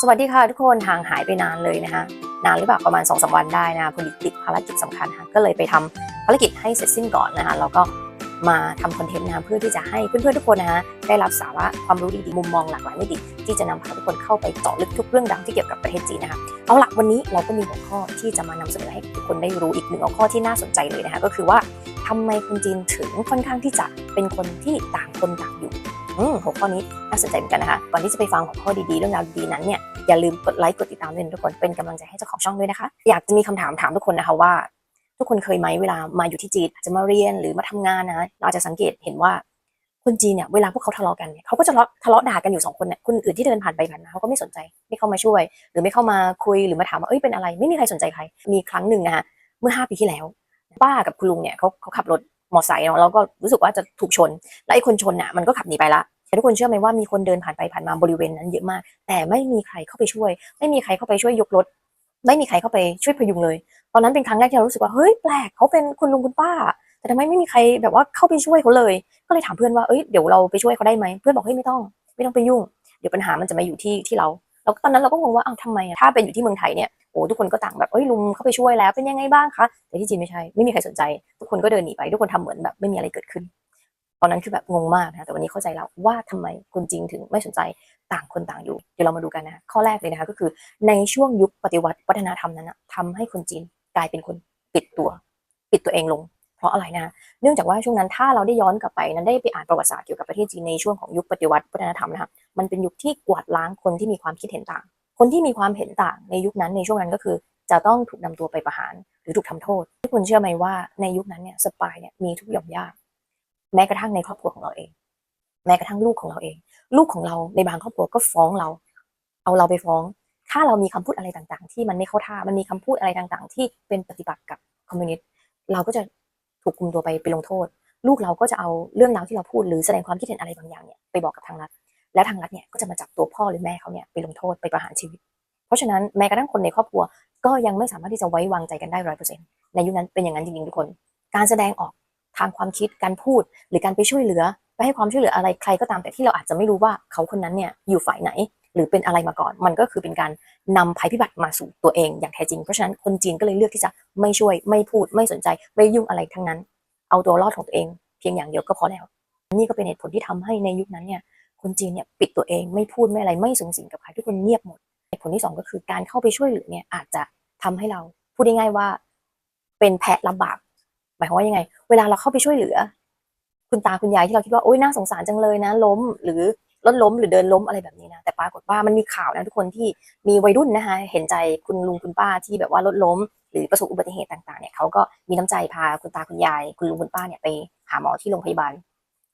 สวัสดีค่ะทุกคนห่างหายไปนานเลยนะคะนานหรือเปล่าประมาณ2อสวันได้นะพอดีติดภารกิจสำคัญค่ะก็เลยไปทำภารกิจให้เสร็จสิ้นก่อนนะคะแล้วก็มาทำคอนเทนต์นะเพื่อที่จะให้เพื่อนๆทุกคนนะคะได้รับสาระความรู้ดีๆมุมมองหลากหลายมิติที่จะนำพาทุกคนเข้าไปเจาะลึกทุกเรื่องราวที่เกี่ยวกับประเทศจีนนะคะเอาละวันนี้เราก็มีหัวข้อที่จะมานำเสนอให้ทุกคนได้รู้อีกหนึ่งหัวข้อที่น่าสนใจเลยนะคะก็คือว่าทำไมคนจีนถึงค่อนข้างที่จะเป็นคนที่ต่างคนต่างอยู่ อืมหัวข้อนี้น่าสนใจเหมือนกันนะคะ ก่อนที่จะไปฟังหัวข้อดีๆเรื่องราวดีๆนั้นเนี่ยอย่าลืมกดไลค์กดติดตามด้วยทุกคนเป็นกำลังใจให้เจ้าของช่องด้วยนะคะ อยากจะมีคำถามถามทุกคนนะคะว่า ทุกคนเคยไหมเวลามาอยู่ที่จีนอาจจะมาเรียนหรือมาทำงานนะเราจะสังเกตเห็นว่าคนจีนเนี่ยเวลาพวกเขาทะเลาะกันเนี่ยเขาก็จะทะเลาะทะเลาะด่ากันอยู่สองคนเนี่ยคนอื่นที่เดินผ่านไปผ่านมาเขาก็ไม่สนใจไม่เข้ามาช่วย หรือไม่เข้ามาคุยหรือมาถามว่าเอ้ยเป็นอะไร ไม่มีใครสนใจใคร มีครั้งหนึ่งนะคะเมื่อห้าปีที่แล้ว ป้ากับคุณลุงเนี่ยเขาเขาขับรถ มอไซค์เนาะแล้วก็รู้สึกว่าจะถูกชน แล้วไอ้คนชนน่ะมันก็ขับหนีไปละแต่ทุกคนเชื่อไหมว่ามีคนเดินผ่านไปผ่านมาบริเวณนั้นเยอะมาก แต่ไม่มีใครเข้าไปช่วย ไม่มีใครเข้าไปช่วยยกรถ ไม่มีใครเข้าไปช่วยพยุงเลย ตอนนั้นเป็นครั้งแรกที่เรารู้สึกว่าเฮ้ยแปลกเขาเป็นคุณลุงคุณป้า แต่ทำไมไม่มีใครแบบว่าเข้าไปช่วยเขาเลย ก็เลยถามเพื่อนว่าเอ้ยเดี๋ยวเราไปช่วยเขาได้ไหมเพื่อนบอกเฮ้ยไม่ต้อง ไม่ต้องไปยุ่ง เดี๋ยวปัญหามันจะมาอยู่ที่ที่เรา แล้วตอนนั้นเราก็งงว่าอ้าวทำไมอะถ้าเป็นอยู่ที่เมืองไทยเนี่ยโอ้ทุกคนก็ต่างแบบเอ้ยลุงเข้าไปช่วยแล้วเป็นยังไงบ้างคะแต่ที่จีนไม่ใช่ไม่มีใครสนใจ ทุกคนก็เดินหนีไป ทุกคนทำเหมือนแบบไม่มีอะไรเกิดขึ้น ตอนนั้นคือแบบงงมากนะแต่วันนี้เข้าใจแล้วว่าทำไมคนจีนถึงไม่สนใจต่างคนต่างอยู่เดี๋ยวเรามาดูกันนะข้อแรกเลยนะคะก็คือในช่วงยุคปฏิวัติวัฒนธรรมนั้นนะทำให้คนจีนกลายเป็นคนปิดตัว ปิดตัวเองลง เพราะอะไรนะเนื่องจากว่าช่วงนั้นถ้าเราได้ย้อนกลับไปนั้นได้ไปอ่านประวัติศาสตร์เกี่ยวกับประเทศจีนในช่วงของยุคปฏิวัติวัฒนธรรมนะคะมันเป็นยุคที่กวาดล้างคนที่มีความคิดเห็นต่าง คนที่มีความเห็นต่างในยุคนั้นในช่วงนั้นก็คือ จะต้องถูกนำตัวไปประหารหรือถูกทำโทษทุกคนเชื่อไหมว่าในยุคนั้นเนี่ยสปายเนี่ยมีทุกหย่อมย่าแม้กระทั่งในครอบครัวของเราเอง แม้กระทั่งลูกของเราเอง ลูกของเราในบางครอบครัวก็ฟ้องเรา เอาเราไปฟ้อง ถ้าเรามีคำพูดอะไรต่างๆ ที่มันไม่เข้าท่ามันมีคำพูดอะไรต่างๆ ที่เป็นปฏิบัติกับคอมมิวนิสต์เราก็จะ ถูกคุมตัวไปไปลงโทษ ลูกเราก็จะเอาเรื่องราวที่เราพูดหรือแสดงความคิดเห็นอะไรบางอย่างเนี่ยไปบอกกับทางรัฐและทางรัฐเนี่ยก็จะมาจับตัวพ่อหรือแม่เขาเนี่ยไปลงโทษไปประหารชีวิต เพราะฉะนั้นแม้กระทั่งคนในครอบครัวก็ยังไม่สามารถที่จะไว้วางใจกันได้ร้อยเปอร์เซ็นต์ในยุคนั้นเป็นอย่างนั้นจริงๆทุกคน การแสดงออกทางความคิดการพูด หรือการไปช่วยเหลือ ไปให้ความช่วยเหลืออะไรใครก็ตามแต่ที่เราอาจจะไม่รู้ว่าเขาคนนั้นเนี่ยอยู่ฝ่ายไหน หรือเป็นอะไรมาก่อน มันก็คือเป็นการนำภัยพิบัติมาสู่ตัวเองอย่างแท้จริง เพราะฉะนั้นคนจีนก็เลยเลือกที่จะไม่ช่วยไม่พูดไม่สนใจ ไม่ยุ่งอะไรทั้งนั้น เอาตัวรอดของตัวเอง เพียงอย่างเดียวก็พอแล้ว นี่ก็เป็นเหตุผลที่ทำให้ในยุคนั้นเนี่ยคนจีนเนี่ยปิดตัวเองไม่พูดไม่อะไรไม่สูงสิงกับใครทุกคนเงียบหมดเหตุผลที่สองก็คือการเข้าไปช่วยเหลือเนี่ยอาจจะทำให้เราพูดง่ายๆว่า เป็นแพะรับบาปหมายความว่ายังไง เวลาเราเข้าไปช่วยเหลือ คุณตาคุณยายที่เราคิดว่าโอ๊ยน่าสงสารจังเลยนะ ล้มหรือ รถล้มหรือเดินล้มอะไรแบบนี้นะแต่ปรากฏว่ามันมีข่าวนะทุกคนที่มีวัยรุ่นนะคะเห็นใจคุณลุงคุณป้าที่แบบว่ารถล้ม หรือประสบอุบัติเหตุต่างๆเนี่ยเขาก็มีน้ำใจพาคุณตาคุณยาย คุณลุงคุณป้าเนี่ยไปหาหมอที่โรงพยาบาล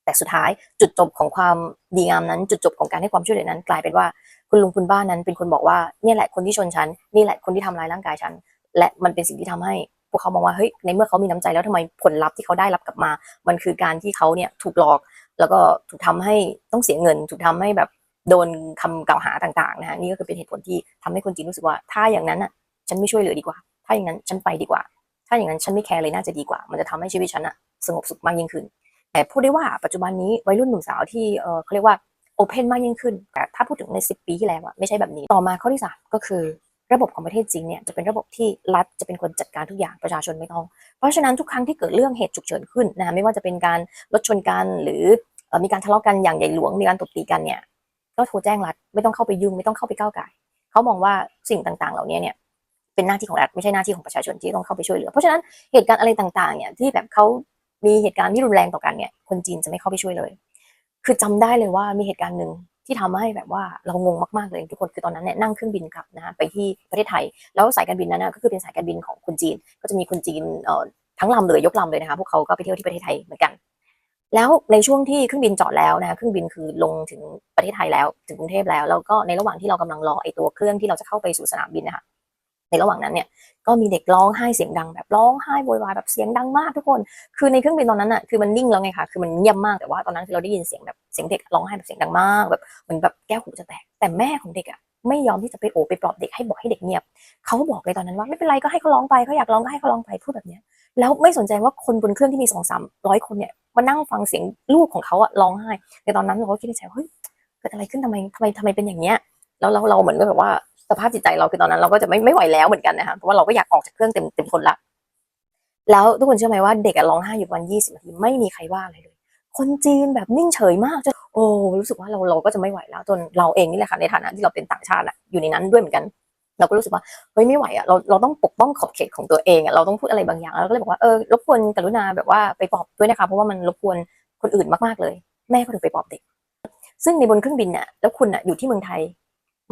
แต่สุดท้ายจุดจบของความดีงามนั้น จุดจบของการให้ความช่วยเหลือนั้น กลายเป็นว่าคุณลุงคุณป้านั้นเป็นคนบอกว่าเนี่ยแหละคนที่ชนฉันนี่แหละคนที่ทำร้ายร่างกายฉันและมันเป็นสิ่งที่ทำให้พวกเขามองว่าเฮ้ยในเมื่อเขามีน้ำใจแล้วทำไมผลลัพธ์ที่เขาได้รับกลับมา มันคือการที่เขาเนี่ยถูกหลอก แล้วก็ถูกทำให้ต้องเสียเงิน ถูกทำให้แบบโดนคำกล่าวหาต่างๆนะฮะนี่ก็คือเป็นเหตุผลที่ทำให้คนจีนรู้สึกว่า ถ้าอย่างนั้นอะฉันไม่ช่วยเหลือดีกว่า ถ้าอย่างนั้นฉันไปดีกว่า ถ้าอย่างนั้นฉันไม่แคร์เลยน่าจะดีกว่า มันจะทำให้ชีวิตฉันอะสงบสุขมากยิ่งขึ้น แต่พูดได้ว่าปัจจุบันนี้วัยรุ่นหนุ่มสาวที่เออเขาเรียกว่าโอเพนมากยิ่งขึ้นแต่ถ้าพูดถึงใน 10 ปีที่แล้วอะไม่ใช่แบบนี้ต่อมาข้อที่สามก็คือ ระบบของประเทศจีนเนี่ยจะเป็นระบบที่รัฐจะเป็นคนจัดการทุกอย่างประชาชนไม่ต้อง เพราะฉะนั้นทุกครั้งที่เกิดเรื่องเหตุฉุกเฉินขึ้นนะไม่ว่าจะเป็นการรถชนกันหรือมีการทะเลาะกันอย่างใหญ่หลวงมีการตบตีกันเนี่ยก็โทรแจ้งรัฐไม่ต้องเข้าไปยุ่งไม่ต้องเข้าไปก้าวไก่เขามองว่าสิ่งต่างๆ เหล่านี้เนี่ยเป็นหน้าที่ของรัฐไม่ใช่หน้าที่ของประชาชนที่ต้องเข้าไปช่วยเหลือ เพราะฉะนั้นเหตุการณ์อะไรต่างๆเนี่ยที่แบบเขามีเหตุการณ์ที่รุนแรงต่อกันเนี่ยคนจีนจะไม่เข้าไปช่วยเลย คือจำได้เลยว่ามีเหตุการณ์หนึ่ง ที่ทำให้แบบว่าเรางงมากๆเลยทุกคนคือตอนนั้นเนี่ยนั่งเครื่องบินกลับนะฮะไปที่ประเทศไทย แล้วสายการบินนั้นนะก็คือเป็นสายการบินของคนจีน ก็จะมีคนจีนเอ่อทั้งลำเลยยกลำเลยนะคะพวกเขาก็ไปเที่ยวที่ประเทศไทยเหมือนกัน แล้วในช่วงที่เครื่องบินจอดแล้วนะคะเครื่องบินคือลงถึงประเทศไทยแล้วถึงกรุงเทพแล้ว แล้วก็ในระหว่างที่เรากำลังรอไอตัวเครื่องที่เราจะเข้าไปสู่สนามบินนะคะ ในระหว่างนั้นเนี่ยก็มีเด็กร้องไห้เสียงดังแบบร้องไห้โวยวายแบบเสียงดังมากทุกคน คือในเครื่องบินตอนนั้นอะคือมันนิ่งแล้วไงคะคือมันเงียบมากแต่ว่าตอนนั้นคือเราได้ยินเสียงแบบเสียงเด็กร้องไห้แบบเสียงดังมากแบบเหมือนแบบแก้วหูจะแตก แต่แม่ของเด็กอะไม่ยอมที่จะไปโอบไปปลอบเด็กให้บอกให้เด็กเงียบเขาบอกเลยตอนนั้นว่าไม่เป็นไรก็ให้เขาร้องไปเขาอยากร้องก็ให้เขาร้องไปพูดแบบเนี้ยแล้วไม่สนใจว่าคนบนเครื่องที่มีสองสามร้อยคนเนี่ยมานั่งฟังเสียงลูกของเขาอะร้องไห้ในตอนนั้นเราก็คิดในใจเฮ้ยเกิดอะไรขึ้นทำไมทำไมทำไมเป็นอย่างเนี้ยแล้วเราเราเหมือนกับแบบว่า สภาพจิตใจเราคือตอนนั้นเราก็จะไม่ไม่ไหวแล้วเหมือนกันนะคะเพราะว่าเราก็อยากออกจากเครื่องเต็มเต็มทนละแล้วทุกคนเชื่อไหมว่าเด็กร้องไห้อยู่ประมาณยี่สิบนาทีไม่มีใครว่าอะไรเลย คนจีนแบบนิ่งเฉยมากจนโอ้รู้สึกว่าเราเราก็จะไม่ไหวแล้วจนเราเองนี่แหละค่ะในฐานะที่เราเป็นต่างชาติอะอยู่ในนั้นด้วยเหมือนกัน เราก็รู้สึกว่าเฮ้ยไม่ไหวอะเราเราต้องปกป้องขอบเขตของตัวเองอะเราต้องพูดอะไรบางอย่างเราก็เลยบอกว่าเออรบกวนกรุณาแบบว่าไปปลอบด้วยนะคะเพราะว่ามันรบกวนคนอื่นมากๆเลย แม่ก็ถึงไปปลอบเด็ก ซึ่งในบนเครื่องบินน่ะแล้วคุณน่ะอยู่ที่เมืองไทย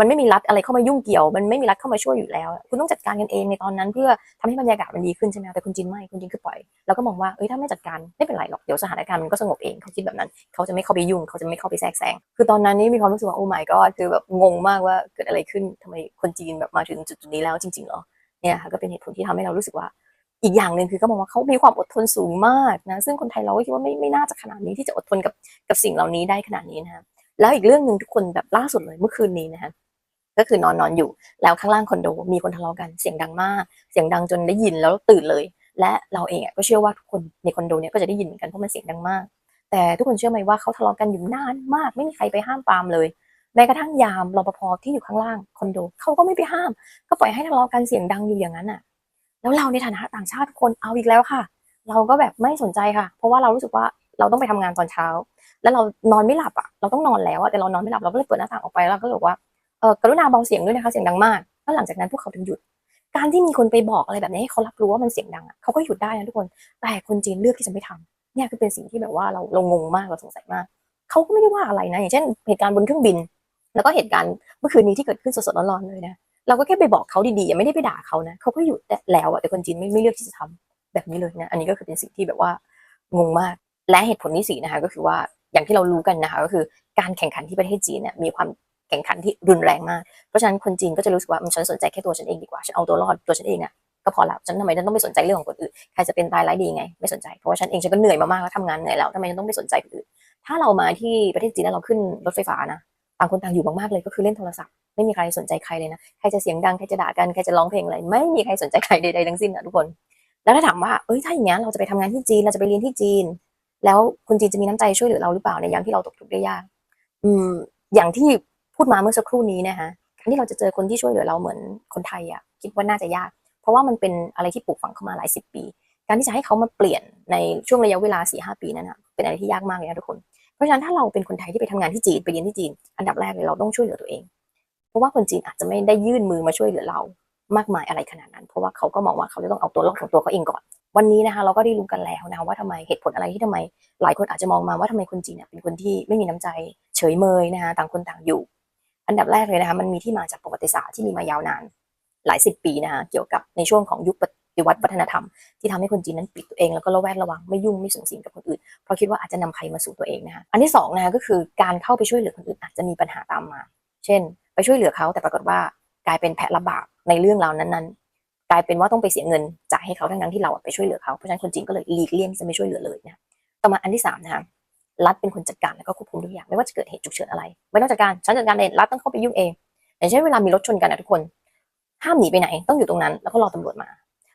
มันไม่มีรัฐอะไรเข้ามายุ่งเกี่ยว มันไม่มีรัฐเข้ามาช่วยอยู่แล้ว คุณต้องจัดการกันเองในตอนนั้นเพื่อทำให้บรรยากาศมันดีขึ้นใช่ไหมแต่คุณจินไม่คุณจินคือปล่อยแล้วก็มองว่าเอ้ยถ้าไม่จัดการไม่เป็นไรหรอกเดี๋ยวสถานการณ์มันก็สงบเองเขาคิดแบบนั้น เขาจะไม่เข้าไปยุ่ง เขาจะไม่เข้าไปแทรกแซงคือตอนนั้นนี่มีความรู้สึกว่าโอ้ my god คือแบบงงมากว่าเกิดอะไรขึ้นทำไมคนจีนแบบมาถึงจุดนี้แล้วจริงๆเหรอเนี่ยค่ะก็เป็นเหตุผลที่ทำให้เรารู้สึกว่าอีกอย่างหนึ่งคือก็มองว่าเขามีความอดทนสูงมากนะซึ่งคนไทยเราก็คิดว่าไม่ไม่น่าจะขนาดนี้ที่จะอดทนกับกับสิ่งเหล่านี้ได้ขนาดนี้นะคะแล้วอีกเรื่องหนึ่งทุกคนแบบล่าสุดเลยเมื่อคืนนี้นะคะ ก็คือนอนนอนอยู่ แล้วข้างล่างคอนโดมีคนทะเลาะกันเสียงดังมาก เสียงดังจนได้ยินแล้วตื่นเลย และเราเองก็เชื่อว่าทุกคนในคอนโดเนี้ยก็จะได้ยินเหมือนกันเพราะมันเสียงดังมาก แต่ทุกคนเชื่อไหมว่าเขาทะเลาะกันอยู่นานมากไม่มีใครไปห้ามปามเลยแม้กระทั่งยามรปภที่อยู่ข้างล่างคอนโดเขาก็ไม่ไปห้าม ก็ปล่อยให้ทะเลาะกันเสียงดังอยู่อย่างนั้นอะ แล้วเราในฐานะต่างชาติคนเอาอีกแล้วค่ะ เราก็แบบไม่สนใจค่ะ เพราะว่าเรารู้สึกว่าเราต้องไปทำงานตอนเช้า แล้วเรานอนไม่หลับอะเราต้องนอนแล้วอะแต่เรานอนไม่หลับเราก็เลยเปิดหน้าต่างออกไปแล้วก็บอกว่า กรุณาเบาเสียงด้วยนะคะเสียงดังมากแล้วหลังจากนั้นพวกเขาถึงหยุด การที่มีคนไปบอกอะไรแบบนี้ให้เขารับรู้ว่ามันเสียงดังอะเขาก็หยุดได้นะทุกคน แต่คนจีนเลือกที่จะไม่ทำเนี่ยคือเป็นสิ่งที่แบบว่าเราเรางงมากเราสงสัยมากเขาก็ไม่ได้ว่าอะไรนะอย่างเช่นเหตุการณ์บนเครื่องบิน แล้วก็เหตุการณ์เมื่อคืนนี้ที่เกิดขึ้นสดๆร้อนๆเลยนะเราก็แค่ไปบอกเขาดีๆยังไม่ได้ไปด่าเขานะเขาก็หยุดแล้วอะแต่คนจีนไม่ไม่เลือกที่จะทำแบบนี้เลยนะอันนี้ก็คือเป็นสิ่งที่แบบว่างงมากและเหตุผลที่สี่นะคะก็คือว่าอย่างที่เรารู้กันนะคะก็คือการแข่งขันที่ประเทศจีนเนี่ยมีความ แข่งขันที่รุนแรงมาก เพราะฉะนั้นคนจีนก็จะรู้สึกว่ามันฉันสนใจแค่ตัวฉันเองดีกว่า ฉันเอาตัวรอดตัวฉันเองอะก็พอแล้วฉันทำไมฉันต้องไปสนใจเรื่องของคนอื่น ใครจะเป็นตายร้ายดีไง ไม่สนใจ เพราะว่าฉันเองฉันก็เหนื่อยมามากแล้วทำงานเหนื่อยแล้วทำไมฉันต้องไปสนใจคนอื่น ถ้าเรามาที่ประเทศจีนแล้วเราขึ้นรถไฟฟ้านะ ต่างคนต่างอยู่มากๆเลยก็คือเล่นโทรศัพท์ ไม่มีใครสนใจใครเลยนะ ใครจะเสียงดัง ใครจะด่ากัน ใครจะร้องเพลงอะไร ไม่มีใครสนใจใครใดๆทั้งสิ้นนะทุกคน แล้วถ้าถามว่า เอ้ย ถ้าอย่างนี้เราจะไปทำงานที่จีน เราจะไปเรียนที่จีน แล้วคนจีนจะมีน้ำใจช่วยเหลือเราหรือเปล่าในยามที่เราตกทุกข์ได้ยาก อืม อย่างที่ พูดมาเมื่อสักครู่นี้นะคะการที่เราจะเจอคนที่ช่วยเหลือเราเหมือนคนไทยอะคิดว่าน่าจะยาก เพราะว่ามันเป็นอะไรที่ปลูกฝังเข้ามาหลายสิบปี การที่จะให้เขามาเปลี่ยนในช่วงระยะเวลาสี่ห้าปีนั้นนะเป็นอะไรที่ยากมากเลยนะทุกคน เพราะฉะนั้นถ้าเราเป็นคนไทยที่ไปทำงานที่จีนไปเรียนที่จีน อันดับแรกเลยเราต้องช่วยเหลือตัวเอง เพราะว่าคนจีนอาจจะไม่ได้ยื่นมือมาช่วยเหลือเรามากมายอะไรขนาดนั้น เพราะว่าเขาก็มองว่าเขาจะต้องเอาตัวรอดของตัวเขาเองก่อน วันนี้นะคะเราก็ได้รู้กันแล้วนะว่าทำไมเหตุผลอะไรที่ทำไม หลายคนอาจจะมองมาว่าทำไมคนจีนเนี่ยเป็นคนที่ไม่มีน้ำใจ เฉยเมยนะคะต่างคนต่างอยู่ อันดับแรกเลยนะคะมันมีที่มาจากประวัติศาสตร์ที่มีมายาวนาน หลายสิบปีนะคะเกี่ยวกับในช่วงของยุคปฏิวัติวัฒนธรรมที่ทำให้คนจีนนั้นปิดตัวเองแล้วก็ระแวดระวังไม่ยุ่งไม่สูงสิงกับคนอื่น เพราะคิดว่าอาจจะนำใครมาสู่ตัวเองนะคะอันที่สองนะคะก็คือการเข้าไปช่วยเหลือคนอื่นอาจจะมีปัญหาตามมา เช่น ไปช่วยเหลือเขาแต่ปรากฏว่ากลายเป็นแพะรับบาปในเรื่องราวนั้นๆ กลายเป็นว่าต้องไปเสียเงินจ่ายให้เขาทั้งนั้นที่เราไปช่วยเหลือเขาเพราะฉะนั้นคนจีนก็เลยหลีกเลี่ยงที่จะไม่ช่วยเหลือเลยนะต่อมาอันที่สามนะคะ รัฐเป็นคนจัดการแล้วก็ควบคุมทุกอย่างไม่ว่าจะเกิดเหตุฉุกเฉินอะไร ไม่ต้องจัดการฉันจัดการเองรัฐต้องเข้าไปยุ่งเองอย่างเช่นเวลามีรถชนกันนะทุกคนห้ามหนีไปไหนต้องอยู่ตรงนั้นแล้วก็รอตำรวจมา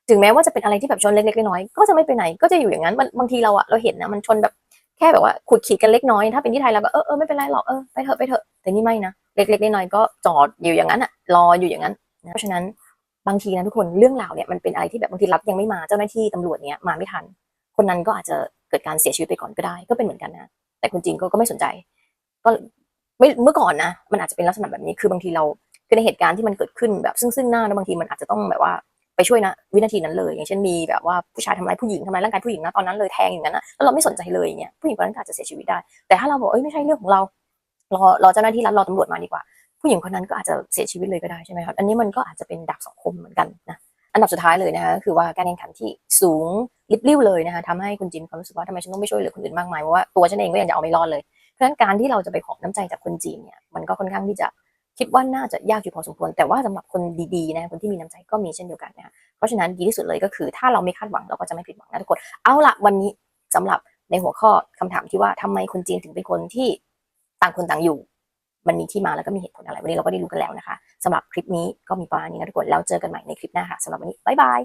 ถึงแม้ว่าจะเป็นอะไรที่แบบชนเล็กๆน้อยๆก็จะไม่ไปไหนก็จะอยู่อย่างนั้นมันบางทีเราอะเราเห็นนะมันชนแบบแค่แบบว่าขุดขีดกันเล็กน้อยถ้าเป็นที่ไทยเราก็เออเออไม่เป็นไรหรอกเออไปเถอะไปเถอะแต่นี่ไม่นะเล็กๆน้อยๆก็จอดอยู่อย่างนั้นอะรออยู่อย่างนั้นเพราะฉะนั้นบางทีนะทุกคนเรื่องราวเนี่ยมันเป็นอะไรที่แบบบางทีรัฐยังไม่มาเจ้าหน้าที่ตำรวจเนี่ยมาไม่ทัน คนนั้นก็อาจจะเกิดการเสียชีวิตไปก่อนก็ได้ก็เป็นเหมือนกันนะ แต่คนจีนก็ก็ไม่สนใจ ก็ไม่เมื่อก่อนนะ มันอาจจะเป็นลักษณะแบบนี้คือบางทีเราคือในเหตุการณ์ที่มันเกิดขึ้นแบบซึ่งซึ่งหน้าแล้วบางทีมันอาจจะต้องแบบว่าไปช่วยนะวินาทีนั้นเลย อย่างเช่นมีแบบว่าผู้ชายทำร้ายผู้หญิงทำร้ายร่างกายผู้หญิงนะตอนนั้นเลยแทงอย่างนั้นนะแล้วเราไม่สนใจเลยอย่างเงี้ยผู้หญิงคนนั้นอาจจะเสียชีวิตได้ แต่ถ้าเราบอกเอ้ยไม่ใช่เรื่องของเรารอรอเจ้าหน้าที่รัฐรอตำรวจมาดีกว่า ผู้หญิงคนนั้นก็อาจจะเสียชีวิตเลยก็ได้ใช่ไหมครับอันนี้มันก็อาจจะเป็นดาบสองคมเหมือนกันนะ อันดับสุดท้ายเลยนะคะก็คือว่าการแข่งขันที่สูงลิบลิ่วเลยนะคะทำให้คุณจินมีความรู้สึกว่าทำไมฉันต้องไม่ช่วยเหลือคนอื่นมากมายเพราะว่าตัวฉันเองก็ยังจะเอาไม่รอดเลย เพราะฉะนั้นการที่เราจะไปขอน้ำใจจากคนจีนเนี่ยมันก็ค่อนข้างที่จะคิดว่าน่าจะยากอยู่พอสมควร แต่ว่าสำหรับคนดีๆนะคนที่มีน้ำใจก็มีเช่นเดียวกันนะคะเพราะฉะนั้นดีที่สุดเลยก็คือ ถ้าเราไม่คาดหวังเราก็จะไม่ผิดหวังนะทุกคนเอาละวันนี้สำหรับในหัวข้อคำถามที่ว่าทำไมคนจีนถึงเป็นคนที่ต่างคนต่างอยู่ มันมีที่มาแล้วก็มีเหตุผลอะไร วันนี้เราก็ได้รู้กันแล้วนะคะสำหรับคลิปนี้ก็มีประมาณนี้นะทุกคนแล้วเจอกันใหม่ในคลิปหน้าค่ะสำหรับวันนี้บ๊ายบาย